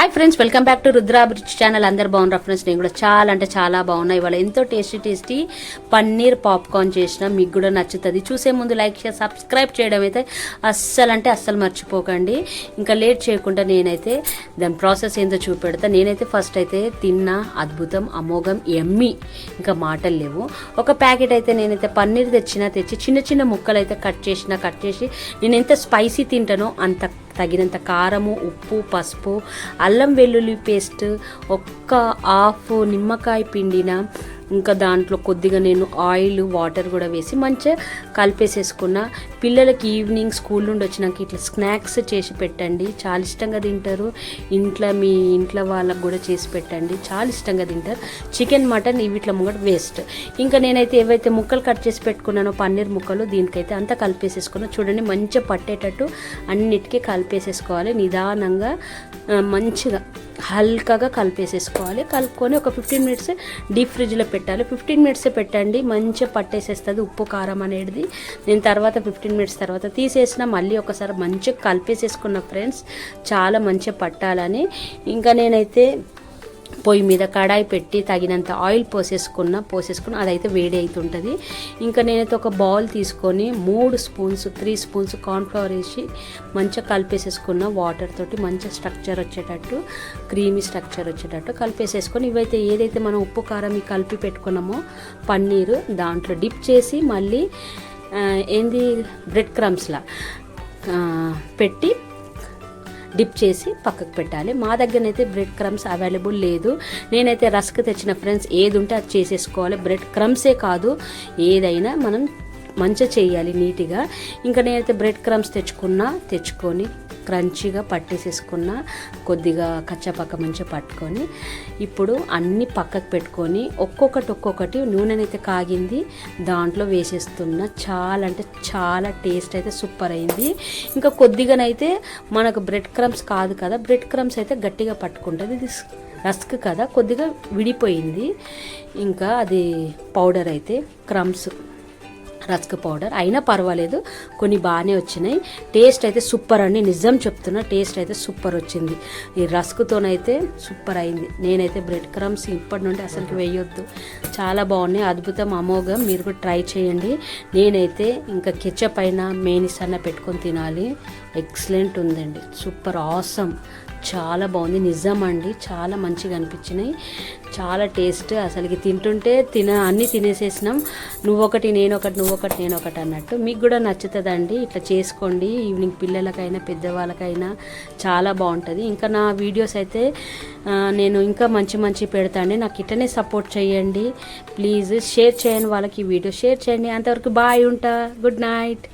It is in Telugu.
Hi friends welcome back to రుద్రాబ్రిడ్జ్ channel అందరు బాగున్నారు ఫ్రెండ్స్ నేను కూడా చాలా అంటే చాలా బాగున్నాయి ఇవాళ ఎంతో టేస్టీ టేస్టీ పన్నీర్ పాప్కార్న్ చేసిన. మీకు కూడా నచ్చుతుంది. చూసే ముందు లైక్ చేసి సబ్స్క్రైబ్ చేయడం అయితే అస్సలు అంటే అస్సలు మర్చిపోకండి. ఇంకా లేట్ చేయకుండా నేనైతే దాని ప్రాసెస్ ఏందో చూపెడతా. నేనైతే ఫస్ట్ అయితే తిన్న. అద్భుతం అమోఘం ఎమ్మి ఇంకా మాటలు లేవు. ఒక ప్యాకెట్ అయితే నేనైతే పన్నీర్ తెచ్చినా తెచ్చి చిన్న చిన్న ముక్కలు అయితే కట్ చేసిన కట్ చేసి నేను ఎంత స్పైసీ తింటానో అంత తగినంత కారము ఉప్పు పసుపు అల్లం వెల్లుల్లి పేస్ట్ ఒక్క హాఫ్ నిమ్మకాయ పిండిన ఇంకా దాంట్లో కొద్దిగా నేను ఆయిల్ వాటర్ కూడా వేసి మంచిగా కలిపేసేసుకున్న. పిల్లలకి ఈవినింగ్ స్కూల్ నుండి వచ్చినాక ఇట్లా స్నాక్స్ చేసి పెట్టండి. చాలా ఇష్టంగా తింటారు. ఇంట్లో మీ ఇంట్లో వాళ్ళకు కూడా చేసి పెట్టండి. చాలా ఇష్టంగా తింటారు. చికెన్ మటన్ ఇవి ఇట్లా ముంగట వేస్ట్. ఇంకా నేనైతే ఏవైతే ముక్కలు కట్ చేసి పెట్టుకున్నానో పన్నీర్ ముక్కలు దీనికైతే అంతా కలిపేసేసుకున్నా. చూడండి మంచిగా పట్టేటట్టు అన్నిటికీ కలిపేసేసుకోవాలి. నిదానంగా మంచిగా హల్కగా కలిపేసేసుకోవాలి. కలుపుకొని ఒక ఫిఫ్టీన్ మినిట్స్ డీప్ ఫ్రిడ్జ్లో పెట్టాలి. ఫిఫ్టీన్ మినిట్స్ పెట్టండి. మంచిగా పట్టేసేస్తుంది ఉప్పు కారం అనేది. నేను తర్వాత ఫిఫ్టీన్ మినిట్స్ తర్వాత తీసేసిన మళ్ళీ ఒకసారి మంచిగా కలిపేసేసుకున్న ఫ్రెండ్స్ చాలా మంచిగా పట్టాలని. ఇంకా నేనైతే పొయ్యి మీద కడాయి పెట్టి తగినంత ఆయిల్ పోసేసుకున్న పోసేసుకున్న అదైతే వేడి అవుతుంటుంది ఇంకా నేనైతే ఒక బౌల్ తీసుకొని మూడు స్పూన్స్ త్రీ స్పూన్స్ కార్న్ఫ్లవర్ వేసి మంచిగా కలిపేసేసుకున్న వాటర్ తోటి మంచిగా స్ట్రక్చర్ వచ్చేటట్టు క్రీమీ స్ట్రక్చర్ వచ్చేటట్టు కలిపేసేసుకొని ఇవైతే ఏదైతే మనం ఉప్పు కారం కలిపి పెట్టుకున్నామో పన్నీరు దాంట్లో డిప్ చేసి మళ్ళీ ఏంది బ్రెడ్ క్రమ్స్లా పెట్టి డిప్ చేసి పక్కకు పెట్టాలి. మా దగ్గరనైతే బ్రెడ్ క్రమ్స్ అవైలబుల్ లేదు. నేనైతే రస్క్ తెచ్చిన ఫ్రెండ్స్ ఏది ఉంటే అది చేసేసుకోవాలి. బ్రెడ్ క్రమ్సే కాదు. ఏదైనా మనం మంచిగా చేయాలి నీట్గా. ఇంకా నేనైతే బ్రెడ్ క్రమ్స్ తెచ్చుకున్నా తెచ్చుకొని క్రంచీగా పట్టేసేసుకున్న కొద్దిగా కచ్చపక్క మంచిగా పట్టుకొని ఇప్పుడు అన్ని పక్కకు పెట్టుకొని ఒక్కొక్కటి ఒక్కొక్కటి నూనెనైతే కాగింది దాంట్లో వేసేస్తున్న చాలా అంటే చాలా టేస్ట్ అయితే సూపర్ అయింది. ఇంకా కొద్దిగానైతే మనకు బ్రెడ్ క్రమ్స్ కాదు కదా బ్రెడ్ క్రమ్స్ అయితే గట్టిగా పట్టుకుంటుంది. ఇది రస్క్ కదా కొద్దిగా విడిపోయింది. ఇంకా అది పౌడర్ అయితే క్రమ్స్ రస్క్ పౌడర్. అయినా పర్వాలేదు కొన్ని బాగానే వచ్చినాయి. టేస్ట్ అయితే సూపర్ అండి. నిజం చెప్తున్నా టేస్ట్ అయితే సూపర్ వచ్చింది. ఈ రస్క్తోనైతే సూపర్ అయింది. నేనైతే బ్రెడ్ క్రమ్స్ ఇప్పటి నుండి అసలుకి వేయొద్దు. చాలా బాగున్నాయి. అద్భుతం అమోఘం. మీరు కూడా ట్రై చేయండి. నేనైతే ఇంకా కెచప్ అయినా మేనిస్ అన్న పెట్టుకొని తినాలి. ఎక్సలెంట్ ఉందండి. Super awesome. చాలా బాగుంది. నిజం అండి. చాలా మంచిగా అనిపించినాయి. చాలా టేస్ట్ అసలుకి తింటుంటే తిన అన్నీ తినేసేసినాం. నువ్వొకటి నేను ఒకటి నువ్వొకటి నేను ఒకటి అన్నట్టు. మీకు కూడా నచ్చుతుందండి. ఇట్లా చేసుకోండి. ఈవినింగ్ పిల్లలకైనా పెద్దవాళ్ళకైనా చాలా బాగుంటుంది. ఇంకా నా వీడియోస్ అయితే నేను ఇంకా మంచి మంచి పెడతాండి నాకు ఇట్లనే సపోర్ట్ చేయండి. ప్లీజ్ షేర్ చేయని వాళ్ళకి ఈ వీడియో. షేర్ చేయండి. అంతవరకు బాయ్ ఉంటా. Good night.